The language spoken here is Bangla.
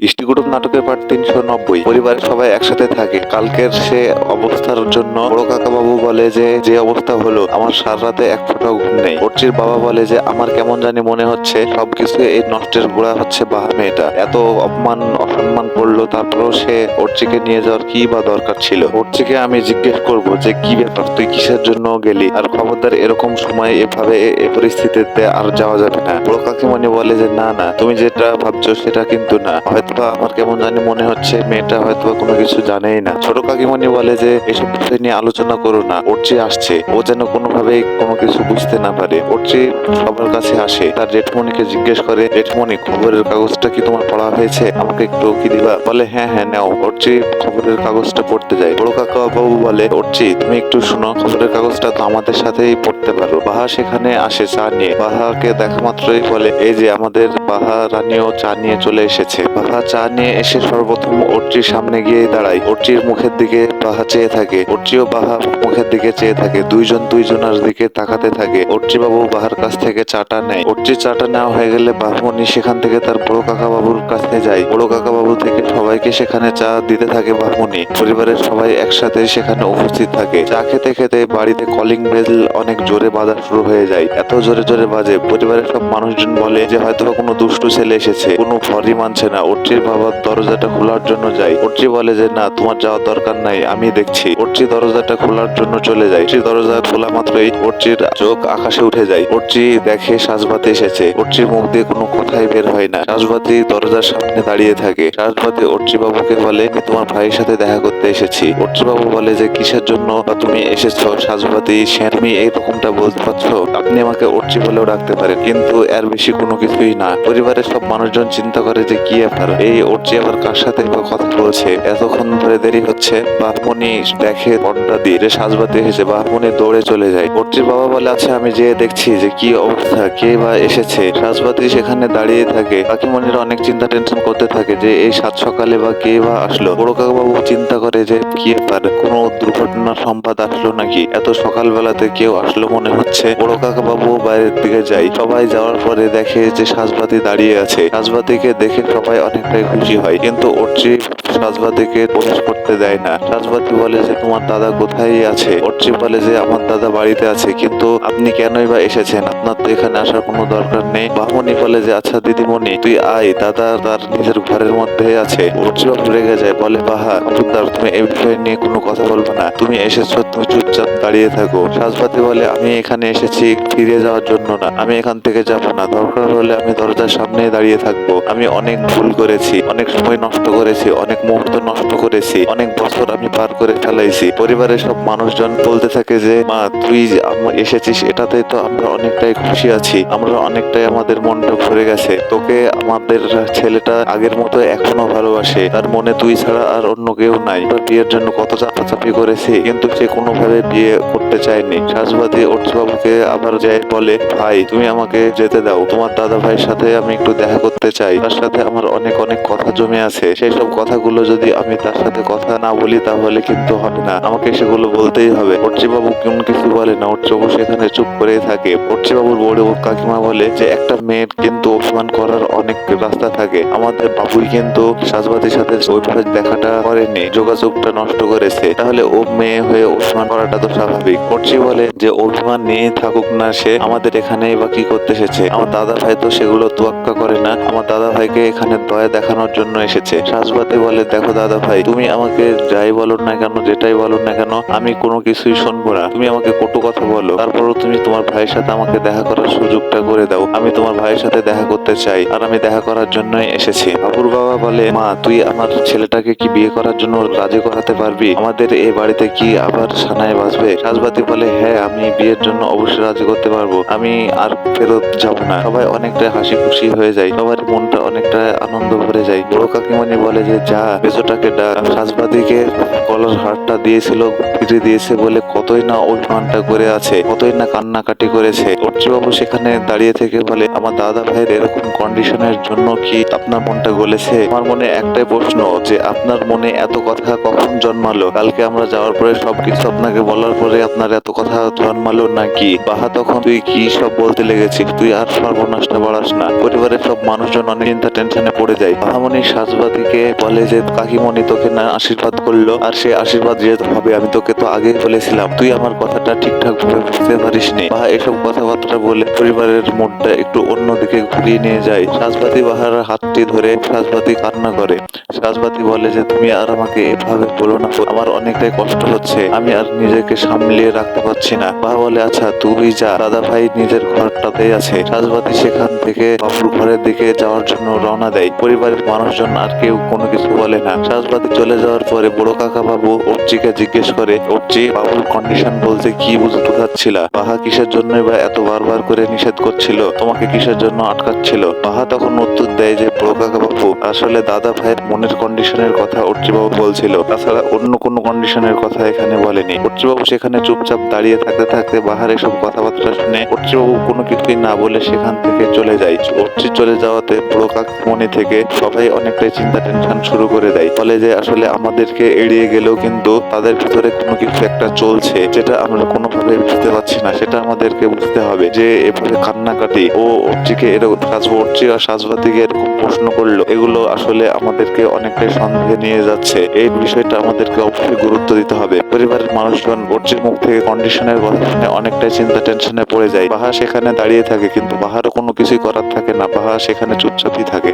ఇష్టి కూడా ইষ্টিকুটুম নাটকের পার্ট তিনশো নব্বই। পরিবারের সবাই একসাথে থাকে। কালকের সে অবস্থার জন্য বড় কাকা বাবু বলে যে যে অবস্থা হলো, আমার সার রাতে এক ফোঁটাও ঘুম নেই। অর্চির বাবা বলে যে, আমার কেমন জানি মনে হচ্ছে, সবকিছু এই নষ্টের গোড়া হচ্ছে বাহা মেয়েটা। এত অপমান, অসম্মান করল, তারপরেও সে অর্চিকে নিয়ে যাওয়ার কি বা দরকার ছিল? অর্চিকে আমি জিজ্ঞেস করব যে, কি ব্যাপার? তুই কিসের জন্য গেলি? আর খবরদার এরকম সময় এভাবে এ পরিস্থিতিতে আর যাওয়া যাবে না। বড় কাকিমণি বলে যে, না না, তুমি যেটা ভাবছ সেটা কিন্তু না। হয়তো আমার কেমন জানি মনে হচ্ছে মেয়েটা হয়তো কোনো কিছু জানেই না। ছোট কাকিমণি বলে যে, এসব বিষয় নিয়ে আলোচনা করো না। অর্চি আসছে। ও যেন কোনোভাবেই কোনো কিছু বুঝতে না পারে। অর্চি সবার কাছে আসে। তার জেঠমণিকে জিজ্ঞেস করে, জেঠমণি, খবরের কাগজটা কি তোমার পড়া হয়েছে? আমাকে একটু কি দিবা? বলে হ্যাঁ হ্যাঁ নাও। অর্চি খবরের কাগজটা পড়তে যায় বড় কাকা বাবু বলে, ওর অর্চি তুমি একটু শোনো। খবরের কাগজটা তো আমাদের সাথেই পড়তে পারো। বাহা সেখানে আসে চা নিয়ে। বাহাকে দেখা মাত্রই বলে, এই যে আমাদের বাহা রানীও চা নিয়ে চলে এসেছে। বাহা চা নিয়ে এসে সর্বপ্রথম অর্চির সামনে গিয়ে দাঁড়ায়। অর্চির মুখের দিকে বাহা চেয়ে থাকে। অর্চিও বাহা মুখের দিকে চেয়ে থাকে, দুইজন দুইজনের দিকে তাকাতে থাকে। অর্চি বাবু বাহার কাছ থেকে চাটা নেয়। অর্চির চাটা নেওয়া হয়ে গেলে বাহমণি সেখান থেকে তার বড় কাকা বাবুর কাছে যায়। বড় কাকা বাবু থেকে সবাইকে সেখানে চা দিতে থাকে বাহমণি পরিবারের সবাই একসাথে সেখানে উপস্থিত থাকে। চা খেতে খেতে বাড়িতে কলিং বেল অনেক জোরে বাজা শুরু হয়ে যায়। এত জোরে জোরে বাজে। পরিবারের সব মানুষজন বলে যে হয়তো কোনো দুষ্টু ছেলে এসেছে। কোনো ভরই মানছে না। অর্চির বাবা দরজাটা খোলার জন্য যায়। অর্চি বলে যে, না, তোমার যাওয়ার দরকার নাই। আমি দেখছি। অর্চি দরজাটা খোলার জন্য চলে যায়। অর্চি দরজা খোলা মাত্রই অর্চির চোখ আকাশে উঠে যায়। অর্চি দেখে সাজবাতি এসেছে। অর্চির মুখ দিয়ে কোনো কথাই বের হয় না। সাজবাতি দরজার সামনে দাঁড়িয়ে থাকে। সাজবাতি অর্চি বাবুকে বলে, আমি তোমার ভাইয়ের সাথে দেখা করতে এসেছি। অর্চি বাবু বলে যে, কিসের জন্য তুমি এসেছ? সাজবাতি সে তুমি এইরকমটা বলতে পারছ? আপনি আমাকে অর্চি বলেও ডাকতে পারেন। কিন্তু এর বেশি কোনো কিছুই না। পরিবারের সব মানুষজন চিন্তা করে যে, কি ব্যাপার? এই অর্চি আবার কার সাথে কথা বলছে? এতক্ষণ ধরে দেরি হচ্ছে? বাহমনি দেখে পর্দা দিয়ে যে সাজবাতি এসেছে বাহমনি দৌড়ে চলে যায়। অর্চির বাবা বলে আচ্ছা আমি যে দেখছি যে কি অবস্থা, কে বা এসেছে? সাজবাতি সেখানে দাঁড়িয়ে থাকে। কাকিমণিরা অনেক চিন্তা, টেনশন করতে থাকে যে, এই সাত সকালে বা কে বা আসলো? বড় কাকাবাবু চিন্তা করে যে, কি ব্যাপার, কোনো দুর্ঘটনার সংবাদ আসলো নাকি? এত সকালবেলাতে কেউ আসলো মনে হচ্ছে? বড় কাকাবাবু বাইরের দিকে যায়। সবাই যাওয়ার পরে দেখে যে সাজবাতি দাঁড়িয়ে আছে। সাজবাতিকে দেখে সবাই অনেকটাই খুশি হয়। কিন্তু অর্চি সাজবাতিকে প্রবেশ করতে দেয় না। সাজবাতি বলে যে, তোমার দাদা কোথায় আছে? অর্চি বলে যে আমার দাদা বাড়িতে আছে, কিন্তু আপনি কেনই বা এসেছেন? আপনার তো এখানে আসার কোনো দরকার নেই। বাহমনি বলে যে আচ্ছা দিদিমণি, তুই আয়। দাদা তার নিজের ঘরের মধ্যে আছে। বাবু রেগে যায়, বলে, বাহা খবরদার তুমি এই বিষয় নিয়ে কোনো কথা বলবে না। তুমি এসেছ, তুমি চুপচাপ দাঁড়িয়ে থাকো। সাজপাতি বলে, আমি এখানে এসেছি ফিরে যাওয়ার জন্য না। আমি এখান থেকে যাব না। দরকার হলে আমি দরজার সামনে দাঁড়িয়ে থাকব। আমি অনেক ভুল করেছি, অনেক সময় নষ্ট করেছি, অনেক মুহূর্ত নষ্ট করেছি, অনেক বছর আমি পার করে ফেলাইছি। পরিবারের সব মানুষজন বলতে থাকে যে, মা, তুই এসেছিস, এটাতে তো আমরা অনেকটাই খুশি আছি। আমরা অনেকটাই আমাদের মনটা ভরে গেছে। তোকে আমাদের ছেলেটা আগের মতো এখনও ভালোবাসে। তার মনে তুই ছাড়া আর অন্য কেউ নাই। বিয়ের জন্য কত চাপাচাপি করেছি, কিন্তু সে কোনোভাবে বিয়ে করতে চায়নি। সাজবাদী অর্চবাবুকে আবার যাই বলে, ভাই, তুমি আমাকে যেতে দাও। তোমার দাদা ভাইয়ের সাথে আমি একটু দেখা করতে চাই। তার সাথে আমার অনেক অনেক কথা জমে আছে। সেই সব কথাগুলো যদি আমি তার সাথে কথা না বলি, তাহলে কিন্তু হবে না। আমাকে সেগুলো বলতেই হবে। অর্চিবাবু কোন কিছু বলে না। অর্চবাবু সেখানে চুপ করেই থাকে। অর্চিবাবুর বড় কাকিমা বলে যে, একটা মেয়ের কিন্তু অপমান করার অনেক রাস্তা থাকে। আমাদের বাবুই কিন্তু সাজবাতির সাথে ওইভাবে দেখাটা করেনি যোগাযোগটা নষ্ট করেছে, তাহলে ও মেয়ে হয়ে অপমান করাটা তো স্বাভাবিক। অর্চি বলে যে অভিমান নিয়ে থাকুক না সে, আমাদের এখানে বা কি করতে এসেছে? আমার দাদা ভাই তো সেগুলো তোয়াক্কা করে না, আমার দাদা ভাইকে এখানে দয়া দেখানোর জন্য এসেছে। সাজবাতি বলে, দেখো দাদা ভাই তুমি আমাকে যাই বলো না কেন, যেটাই বলো না কেন, আমি কোনো কিছুই শুনব না। তুমি আমাকে কটু কথা বলো, তারপরও তুমি তোমার ভাইয়ের সাথে আমাকে দেখা করার সুযোগটা করে দাও। আমি তোমার ভাইয়ের সাথে দেখা করতে চাই, আর আমি দেখা করার জন্যই এসেছি। বাবুর বাবা বলে, মা, তুই আমার ছেলেটাকে কি বিয়ে করার জন্য রাজি করাতে পারবি। আমাদের এই বাড়িতে কি আবার সানায় বাজবে সাজবাতি বলে হ্যাঁ আমি বিয়ের জন্য অবশ্যই রাজি করতে পারব। আমি আর ফেরত যাব না। সবাই অনেকটা হাসি খুশি হয়ে যায়। সবার মনটা অনেকটা আনন্দ ভরে যায়। বড় কাকিমণি বলে যে, যা বেজোটাকে ডাক। সাজবাতিকে কলার হারটা দিয়েছিল ফিরে দিয়েছে বলে কতই না অভিমানটা করে আছে, কতই না কান্নাকাটি করেছে। অর্চিবাবু সেখানে দাঁড়িয়ে থেকে বলে, আমার দাদা ভাইয়ের এরকম কন্ডিশনের জন্য কি আপনার মনটা গলেছে? আমার মনে একটাই প্রশ্ন, যে আপনার মনে এত কথা জন্মালো? কালকে আমরা যাওয়ার পরে সবকিছু আপনাকে বলার পরে আপনার এত কথা জন্মালো নাকি? বাহা, তখন তুই কি সব বলতে লেগেছিস? তুই আর সর্বনাশটা বাড়াস না। পরিবারের সব মানুষজন অনেক চিন্তা, টেনশনে পড়ে যায়। বাহামণি সাজবাতিকে বলে যে, কাকিমণি তোকে না আশীর্বাদ করল, আর সে আশীর্বাদ যেহেতু হবে, আমি তোকে তো আগে বলেছিলাম। তুই আমার কথাটা ঠিকঠাক ভাবে বুঝতে পারিস নি বাহা এসব কথাবার্তা বলে পরিবারের মুডটা একটু অন্যদিকে ঘুরিয়ে নিয়ে যায়। সাজবাতি বাহার হাতটি ধরে সাজবাতি কান্না করে। সাজবাতি বলে যে, তুমি আর আমাকে এভাবে বলো না, আমার অনেকটাই কষ্ট হচ্ছে। আমি আর নিজেকে সামলিয়ে রাখতে পারছি না। বাবা বলে আচ্ছা তুই যা। দাদা ভাই নিজের ঘরটাতেই আছে। সাজবাতি সেখান থেকে বাবুর ঘরের দিকে যাওয়ার জন্য রওনা দেয়। পরিবারের মানুষজন আর কেউ কোনো কিছু বলে না। সাজবাতি চলে যাওয়ার পরে বড় কাকা বাবু অর্চিকে জিজ্ঞেস করে, অর্চি, বাবুর কন্ডিশন বলতে কি বুঝতে চাচ্ছিলা বাহা কিসের জন্য বা এত বারবার করে নিষেধ করছিল? তোমাকে কিসের জন্য আটকাচ্ছিল? বাহা তখন উত্তর দেয় যে, বড় কাকা বাবু আসলে দাদা ভাইয়ের মনের কন্ডিশনের কথা অর্চিবাবু বলছিল। তাছাড়া অন্য কোনো কন্ডিশনের কথা এখানে বলেনি। অর্চিবাবু সেখানে চুপচাপ দাঁড়িয়ে থাকতে থাকতে বাহার এসব কথাবার্তা শুনে অর্চিবাবু কোনো কিছুই না বলে সেখান থেকে চলে যায়। অর্চি চলে যাওয়াতে বড় কাকমণি থেকে সবাই অনেকটাই চিন্তা টেনশন শুরু করে দেয়। বলে যে আসলে আমাদেরকে এড়িয়ে গেলেও কিন্তু তাদের ভিতরে কোনো কিছু একটা চলছে, যেটা আমরা কোনোভাবে বুঝতে পারছি না। সেটা আমাদেরকে বুঝতে হবে যে এভাবে কান্নাকাটি, ও অর্চিকে এরকম কাজ অর্চি আর সাজবাতিকে এরকম প্রশ্ন করল, এগুলো আসলে আমাদেরকে অনেকটাই সন্দেহে নিয়ে যাচ্ছে। এই বিষয়টা আমাদেরকে অবশ্যই গুরুত্ব দিতে হবে। পরিবারের মানুষজন বর্জ্যের মুখ থেকে কন্ডিশনের কথা শুনে অনেকটাই চিন্তা টেনশনে পড়ে যায়। বাহা সেখানে দাঁড়িয়ে থাকে, কিন্তু বাহারও কোনো কিছুই করার থাকে না। বাহা সেখানে চুপচাপই থাকে।